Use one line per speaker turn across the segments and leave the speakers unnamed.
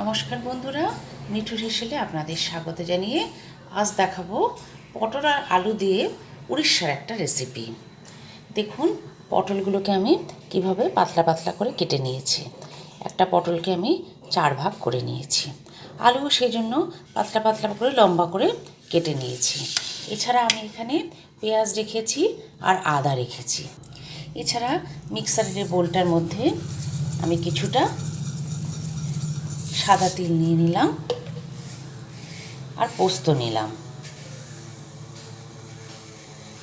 নমস্কার বন্ধুরা মিঠুর হেসেলে আপনাদের স্বাগত জানিয়ে আজ দেখাবো পটল আর আলু দিয়ে উড়িষ্যার একটা রেসিপি দেখুন, পটলগুলোকে আমি কীভাবে পাতলা পাতলা করে কেটে নিয়েছি। একটা পটলকে আমি চার ভাগ করে নিয়েছি। আলু সেই জন্য পাতলা পাতলা করে লম্বা করে কেটে নিয়েছি। এছাড়া আমি এখানে পেঁয়াজ রেখেছি আর আদা রেখেছি। এছাড়া মিক্সারের বোলটার মধ্যে আমি কিছুটা সাদা তিল নিয়ে নিলাম আর পোস্ত নিলাম।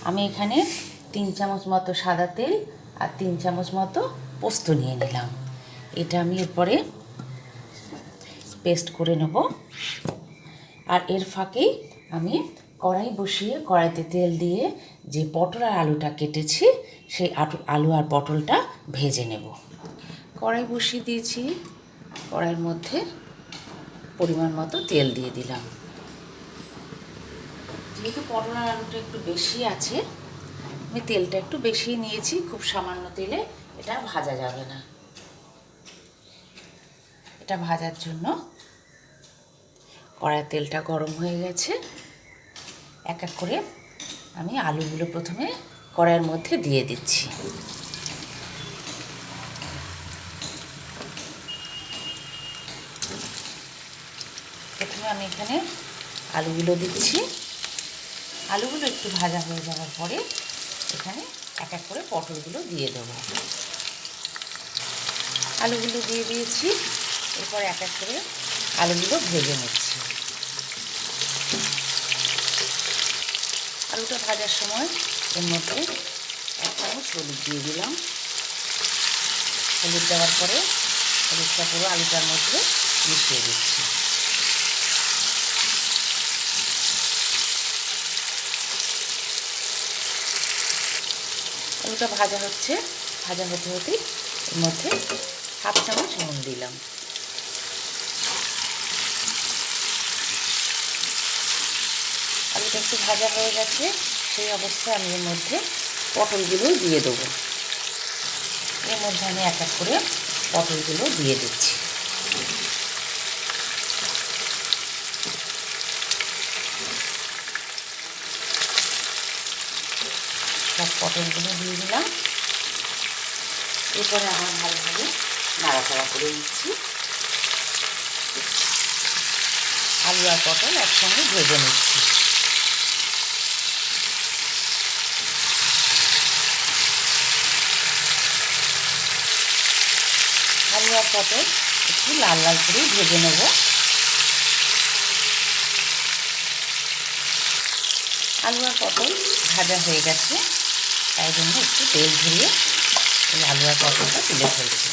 আমি এখানে তিন চামচ মতো সাদা তেল আর তিন চামচ মতো পোস্ত নিয়ে নিলাম। এটা আমি এরপরে পেস্ট করে নেব। আর এর ফাঁকেই আমি কড়াই বসিয়ে কড়াইতে তেল দিয়ে যে পটল আর আলুটা কেটেছি, সেই আলু আর পটলটা ভেজে নেব। কড়াই বসিয়ে দিয়েছি। কড়াইয়ের মধ্যে পরিমাণ মতো তেল দিয়ে দিলাম। যেহেতু পটল আর আলুটা একটু বেশি আছে, আমি তেলটা একটু বেশি নিয়েছি, খুব সামান্য তেলে এটা ভাজা যাবে না। এটা ভাজার জন্য কড়াইয়ের তেলটা গরম হয়ে গেছে। এক এক করে আমি আলুগুলো প্রথমে কড়াইয়ের মধ্যে দিয়ে দিচ্ছি। প্রথমে আমি এখানে আলুগুলো দিচ্ছি। আলুগুলো একটু ভাজা হয়ে যাওয়ার পরে এখানে এক এক করে পটলগুলো দিয়ে দেবো। আলুগুলো দিয়ে দিয়েছি। এরপর এক এক করে আলুগুলো ভেজে নিচ্ছি। আলুটা ভাজার সময় এর মধ্যে এক চামচ হলুদ দিয়ে দিলাম। হলুদ দেওয়ার পরে হলুদটা পুরো আলুটার মধ্যে মিশিয়ে দিচ্ছি। আলুটা ভাজা হচ্ছে, ভাজা হতে হতেই এর মধ্যে হাফ চামচ নুন দিলাম। আলুটা একটু ভাজা হয়ে গেছে, সেই অবস্থায় আমি এর মধ্যে পটলগুলো দিয়ে দেবো। এর মধ্যে আমি এক এক করে পটলগুলো দিয়ে দিচ্ছি। সব পটলগুলো দিয়ে দিলাম। এরপরে আমার ভালোভাবে নাড়াচাড়া করে দিচ্ছি আলু আর পটল একসঙ্গে ভেজে নিচ্ছি। আলু আর পটল একটু লাল লাল করে ভেজে নেব। আলু আর পটল ভাজা হয়ে গেছে। তাই জন্য একটু তেল ঝরিয়ে এই আলু আর পটলটা তুলে ফেলছি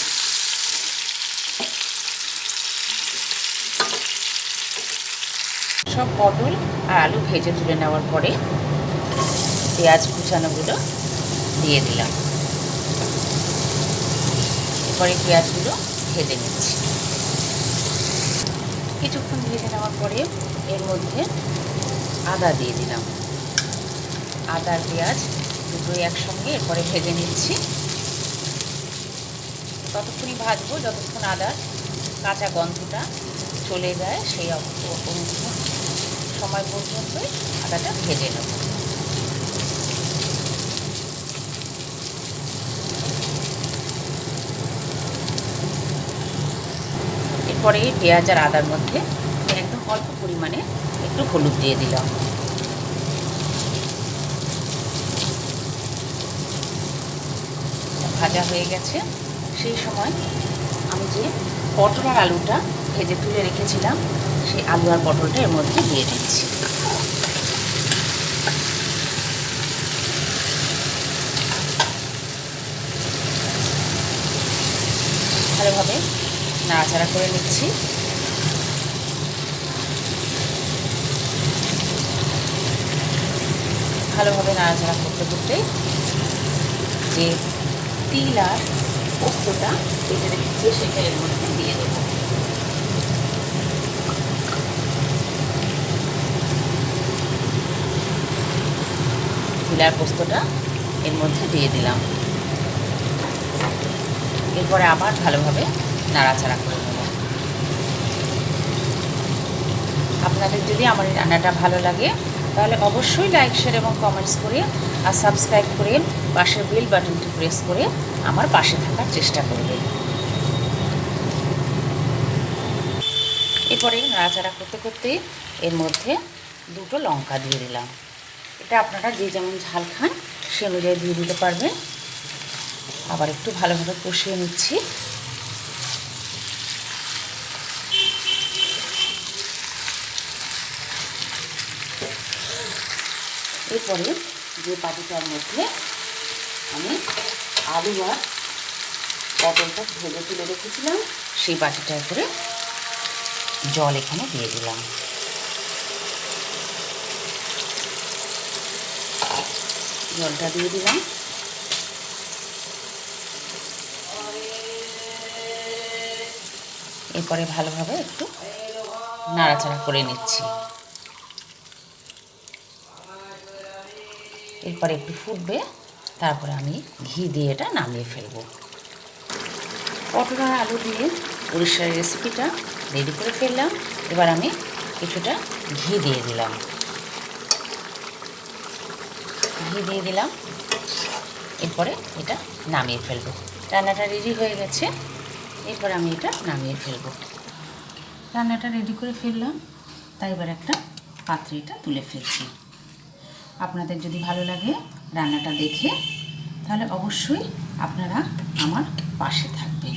সব পটল আর আলু ভেজে তুলে নেওয়ার পরে পেঁয়াজ কুচানোগুলো দিয়ে দিলাম। এরপরে পেঁয়াজগুলো ভেজে নিচ্ছি। কিছুক্ষণ ভেজে নেওয়ার পরে এর মধ্যে আদা দিয়ে দিলাম। আদা পেঁয়াজ দুটোই একসঙ্গে, এরপরে ভেজে নিচ্ছি। ততক্ষণই ভাজবো, যতক্ষণ আদার কাঁচা গন্ধটা চলে যায়, সেই সময় পর্যন্তই আদাটা ভেজে নেব। এরপরে পেঁয়াজ আর আদার মধ্যে একদম অল্প পরিমাণে একটু হলুদ দিয়ে দিলাম। ভাজা হয়ে গেছে। সেই সময় আমি যে পটল আর আলুটা ভেজে তুলে রেখেছিলাম, সেই আলু আর পটলটা এর মধ্যে দিয়ে দিচ্ছি। ভালোভাবে নাড়াচাড়া করে নিচ্ছি। ভালোভাবে নাড়াচাড়া করতে করতে যে তিল আর পোস্তটা কেটে রেখেছি, সেটা এর মধ্যে দিয়ে দেবো। তিল আর পোস্তটা এর মধ্যে দিয়ে দিলাম। এরপরে আবার ভালোভাবে নাড়াচাড়া করে নেব। আপনাদের যদি আমার এই রান্নাটা ভালো লাগে, তাহলে অবশ্যই লাইক শেয়ার এবং কমেন্টস করে আর সাবস্ক্রাইব করে পাশের বেল বাটনটি প্রেস করে আমার পাশে থাকার চেষ্টা করবেন এরপরে নাড়াচাড়া করতে করতে এর মধ্যে দুটো লঙ্কা দিয়ে দিলাম। এটা আপনারা যে যেমন ঝাল খান, সে অনুযায়ী দিয়ে দিতে পারবেন। আবার একটু ভালোভাবে কষিয়ে নিচ্ছি। এরপরে যে বাটিটার মধ্যে আমি আলু আর পটলটা ভেজে তুলে রেখেছিলাম, সেই বাটিটার করে জল এখানে দিয়ে দিলাম। জলটা দিয়ে দিলাম। এরপরে ভালোভাবে একটু নাড়াচাড়া করে নিচ্ছি। এরপরে একটু ফুটবে, তারপরে আমি ঘি দিয়ে এটা নামিয়ে ফেলব। পটল আর আলু দিয়ে উড়িষ্যার রেসিপিটা রেডি করে ফেললাম। এবার আমি কিছুটা ঘি দিয়ে দিলাম। ঘি দিয়ে দিলাম। এরপরে এটা নামিয়ে ফেলব। রান্নাটা রেডি হয়ে গেছে। এরপর আমি এটা নামিয়ে ফেলব। রান্নাটা রেডি করে ফেললাম। তাই এবার একটা পাত্রে এটা তুলে ফেলছি। আপনাদের যদি ভালো লাগে রান্নাটা দেখে তাহলে অবশ্যই আপনারা আমার পাশে থাকবেন।